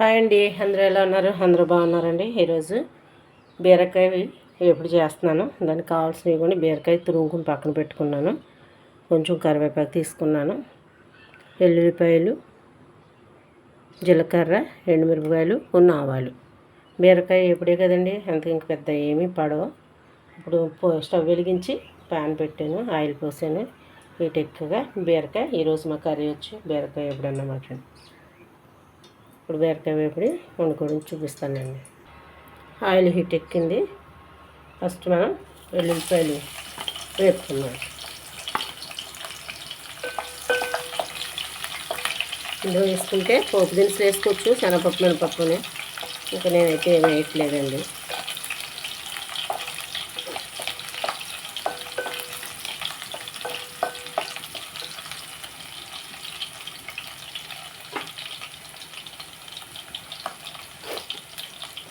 Hi అండి. అందరూ ఎలా ఉన్నారు? అందరూ బాగున్నారండి. ఈరోజు బీరకాయ ఎప్పుడు చేస్తున్నాను? దానికి కావాల్సినవి కూడా బీరకాయ తురుముకుని పక్కన పెట్టుకున్నాను. కొంచెం కరివేపాకు తీసుకున్నాను. ఎల్లుల్లిపాయలు జీలకర్ర ఎండుమిరపకాయలు కొన్ని ఆవాలు. బీరకాయ ఎప్పుడే కదండి? అంత ఇంక పెద్ద ఏమీ పడవ. ఇప్పుడు స్టవ్ వెలిగించి ప్యాన్ పెట్టాను ఆయిల్ పోసాను. హీట్ ఎక్కువగా బీరకాయ. ఈరోజు మా కర్రీ వచ్చి బీరకాయ ఎప్పుడన్నమాట ఇప్పుడు బీరకాయ వేపుడి వండుకోవడం చూపిస్తానండి. ఆయిల్ హీట్ ఎక్కింది. ఫస్ట్ మనం వెల్లుల్లిపాయలు వేపుకున్నాం ఇందులో వేసుకుంటే పోపు దినుసులు వేసుకోవచ్చు శనగపప్పు మినపప్పుని. ఇంకా నేనైతే ఏమి వేయట్లేదండి.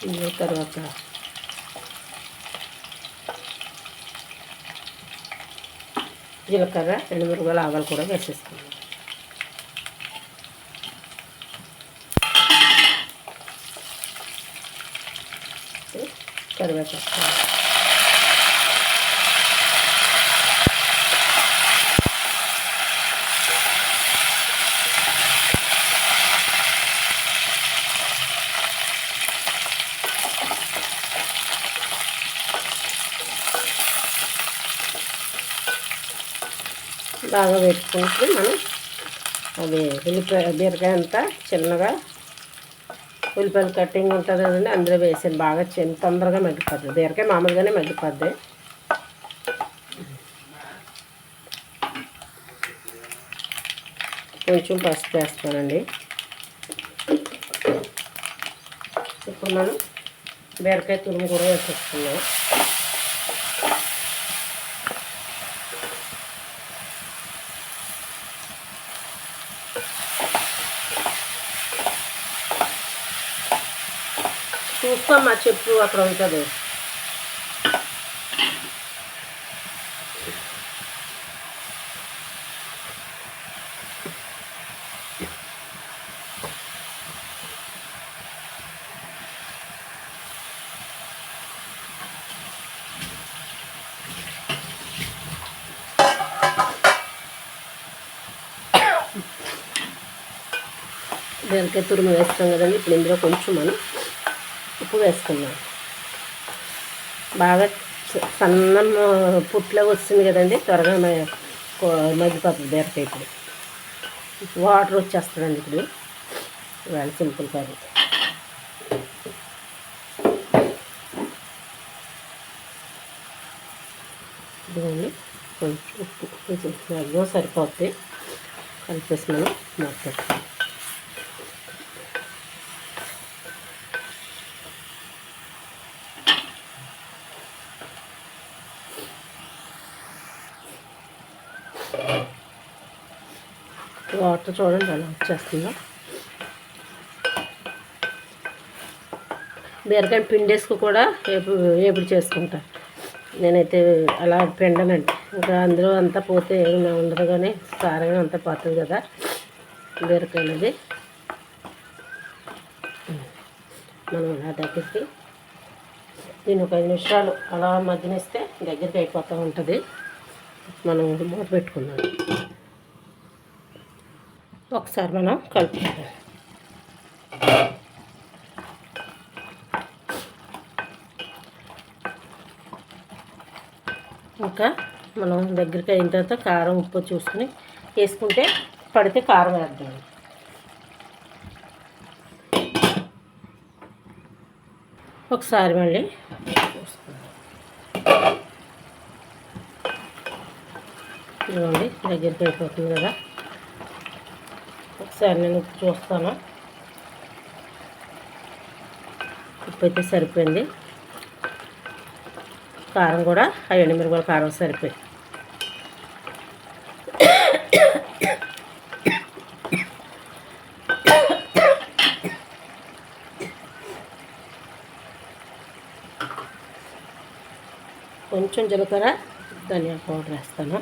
ఇందులో తర్వాత. జీలకర్ర రెండు ఎండుమిరపకాయలు ఆవాలు కూడా వేసేసుకున్నాం కరివేపాకు. బాగా పెట్టుకుంటే మనం అది ఉల్లిపాయ బీరకాయ అంతా చిన్నగా ఉల్లిపాయలు కట్టింగ్ ఉంటుంది కదండి అందులో వేసాను బాగా చిన్న తొందరగా మగ్గిపోద్ది. బీరకాయ మామూలుగానే మగ్గిపోద్ది. కొంచెం పసుపు వేస్తానండి. ఇప్పుడు మనం బీరకాయ తురుము కూడా వేసేసుకున్నాం చూస్తామా చెప్పు అక్కడ ఉంటుంది. బీరకాయ తురుము వేస్తాం కదండి ఇప్పుడు ఇందులో కొంచెం మనం ఉప్పు వేసుకున్నాం బాగా స- సన్న పుట్లో వస్తుంది కదండి త్వరగా మ- కో- బీరకాయ ఇప్పుడు. వాటర్ వచ్చేస్తుందండి ఇప్పుడు. ఇవాళ సింపుల్ కర్రీ. ఇదిగోండి కొంచెం ఉప్పు కొంచెం మ్యాక్సిమం సరిపోద్ది కలిపేసి మనం మొత్తం వాటర్ చూడండి అలా వచ్చేస్తుందో. బీరకాయ పిండేసుకు కూడా ఏపు ఏపుడు చేసుకుంటా. నేనైతే అలా పిండనండి. ఇంకా అందులో అంతా పోతే ఏమైనా ఉండదు కానీ సారంగా అంతా పోతుంది కదా బీరకాయ అనేది. మనం అలా దగ్గరికి దీన్ని ఒక ఐదు నిమిషాలు అలా మగ్గనిస్తే దగ్గరికి అయిపోతూ ఉంటుంది. మనం మూట పెట్టుకున్నాం ఒకసారి మనం కలుపుకుందాం. ఇంకా మనం దగ్గరికి అయిన తర్వాత కారం ఉప్పు చూసుకుని వేసుకుంటే పడితే కారం వేద్దాం. ఒకసారి మళ్ళీ చూసుకుందాం. దగ్గరికి అయిపోతుంది కదా. ఒకసారి నేను ఉప్పు చూస్తాను. ఉప్పు అయితే సరిపోయింది. కారం కూడా ఆ ఎండుమిరపకాయల కారం సరిపోయి. కొంచెం జీలకర్ర ధనియా పౌడర్ వేస్తాను.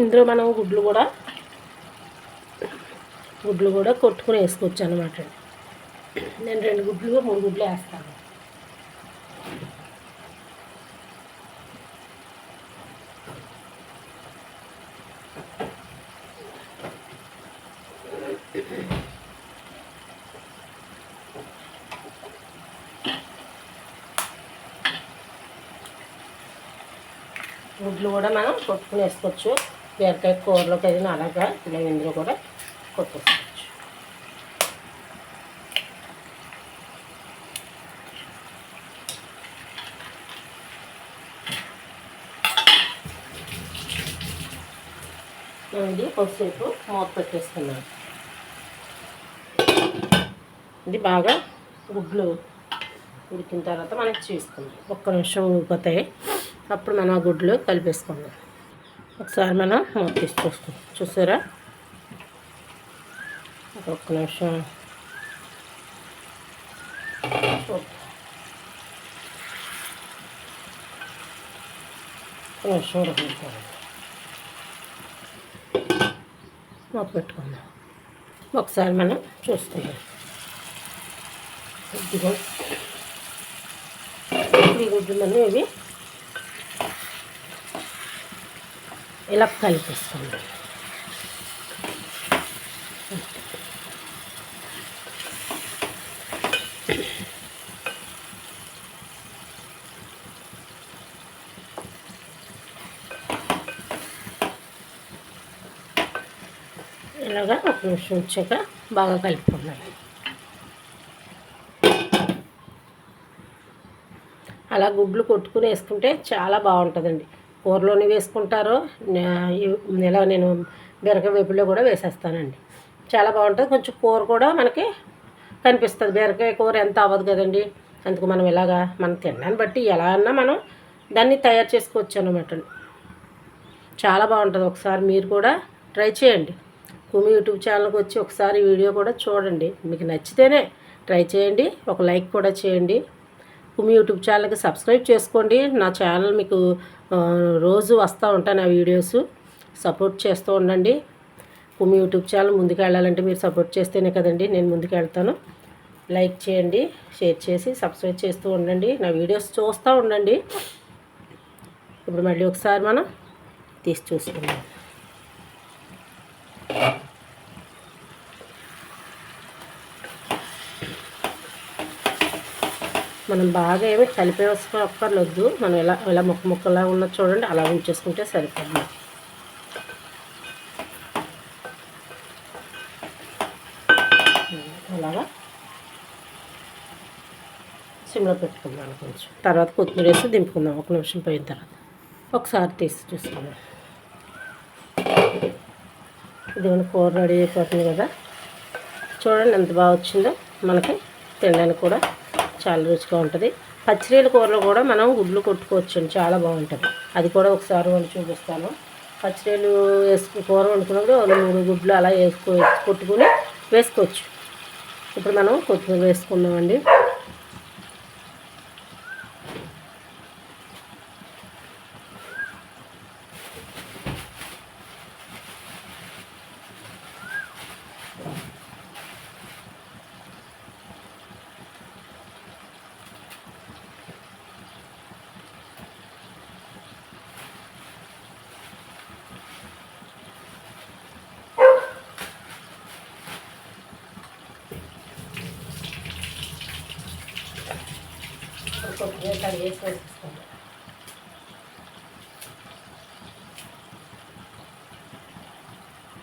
ఇందులో మనం గుడ్లు కూడా గుడ్లు కూడా కొట్టుకుని వేసుకోవచ్చు అనమాట నేను రెండు గుడ్లు మూడు గుడ్లు వేస్తాను. గుడ్లు కూడా మనం కొట్టుకుని వేసుకోవచ్చు. బీరకాయ కూరలోకి అయినా అలాగా ఇలా ఇందులో కూడా కొట్టుకోవచ్చు ఇది కొద్దిసేపు మూత పెట్టేస్తున్నాను. ఇది బాగా గుడ్లు ఉడికిన తర్వాత మనకి చూసుకుందాం. ఒక్క నిమిషం ఉడిపోతాయి అప్పుడు మనం ఆ గుడ్లు కలిపేసుకుందాం. ఒకసారి మనం మూతీసి చూసారా? ఒక్క నిమిషం. నిమిషం మూత పెట్టుకుందాం. ఒకసారి మనం చూసుకుందాం ఇదిగో. ఈ మనం ఇవి ఇలా కలిపేసుకోండి. ఇలాగా ఒక నిమిషం వచ్చాక బాగా కలుపుకున్నాను అలా గుడ్లు కొట్టుకుని వేసుకుంటే చాలా బాగుంటుందండి. కూరలోనే వేసుకుంటారు ఇలా నేను బీరకాయ వేపుల్లో కూడా వేసేస్తానండి. చాలా బాగుంటుంది. కొంచెం కూర కూడా మనకి కనిపిస్తుంది. బీరకాయ కూర ఎంత అవ్వదు కదండి. అందుకు మనం ఇలాగా మనం తినడాన్ని బట్టి ఎలా అన్నా మనం దాన్ని తయారు చేసుకోవచ్చు అనమాట చాలా బాగుంటుంది. ఒకసారి మీరు కూడా ట్రై చేయండి. కుమి యూట్యూబ్ ఛానల్కి వచ్చి ఒకసారి వీడియో కూడా చూడండి. మీకు నచ్చితేనే ట్రై చేయండి. ఒక లైక్ కూడా చేయండి. కుమి యూట్యూబ్ ఛానల్కి సబ్స్క్రైబ్ చేసుకోండి. నా ఛానల్ మీకు రోజు వస్తూ ఉంటాను ఆ వీడియోస్. సపోర్ట్ చేస్తూ ఉండండి. మీ యూట్యూబ్ ఛానల్ ముందుకు వెళ్ళాలంటే మీరు సపోర్ట్ చేస్తేనే కదండి నేను ముందుకు వెళ్తాను లైక్ చేయండి షేర్ చేసి సబ్స్క్రైబ్ చేస్తూ ఉండండి. నా వీడియోస్ చూస్తూ ఉండండి. ఇప్పుడు మళ్ళీ ఒకసారి మనం తీసి చూసుకుందాం. మనం బాగా ఏమి కలిపేసుకోక్కర్లొద్దు మనం ఇలా ఇలా ముక్క ముక్కలా ఉన్నది చూడండి అలా ఉంచేసుకుంటే సరిపోతుంది. అలాగా? సిమ్లో పెట్టుకుందాం కొంచెం. తర్వాత కొత్తిమీర వేసి దింపుకుందాం ఒక నిమిషం పోయిన తర్వాత. ఒకసారి తీసి చూసుకుందాం. ఇది కూర రెడీ అయిపోతుంది కదా. చూడండి ఎంత బాగా వచ్చిందో మనకి తినడానికి కూడా. చాలా రుచిగా ఉంటుంది. పచ్చిరీల కూరలో కూడా మనం గుడ్లు కొట్టుకోవచ్చు చాలా బాగుంటుంది. అది కూడా ఒకసారి వండి చూపిస్తాను. పచ్చిరీలు వేసుకు కూర వండుకున్నప్పుడు మూడు గుడ్లు అలా వేసుకో కొట్టుకుని వేసుకోవచ్చు. ఇప్పుడు మనం ఇక్కడ వేసుకొని చూసుకోండి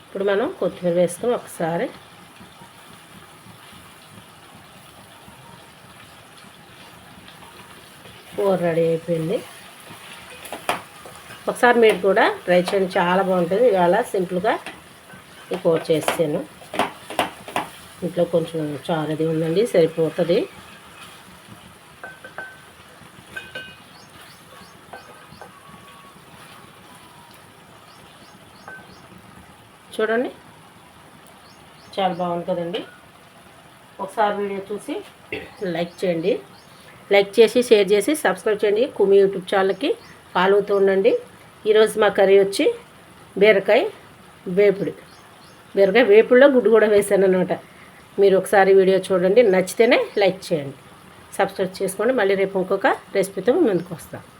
ఇప్పుడు మనం కొత్తిమీర వేసుకొని ఒకసారి కూర రెడీ అయిపోయింది. ఒకసారి మీరు కూడా ట్రై చేయండి చాలా బాగుంటుంది. ఇవాళ సింపుల్గా ఈ కూర చేసాను ఇంట్లో కొంచెం చారది ఉందండి సరిపోతుంది. చూడండి. చాలా బాగుంది కదండి ఒకసారి వీడియో చూసి లైక్ చేయండి. లైక్ చేసి షేర్ చేసి సబ్స్క్రైబ్ చేయండి. కుమి యూట్యూబ్ ఛానల్కి ఫాలో అవుతూ ఉండండి. ఈరోజు మా కర్రీ వచ్చి బీరకాయ వేపుడు. బీరకాయ వేపుడులో గుడ్డు కూడా వేసాను అనమాట మీరు ఒకసారి వీడియో చూడండి. నచ్చితేనే లైక్ చేయండి. సబ్స్క్రైబ్ చేసుకోండి. మళ్ళీ రేపు ఇంకొక రెసిపీతో ముందుకు వస్తాను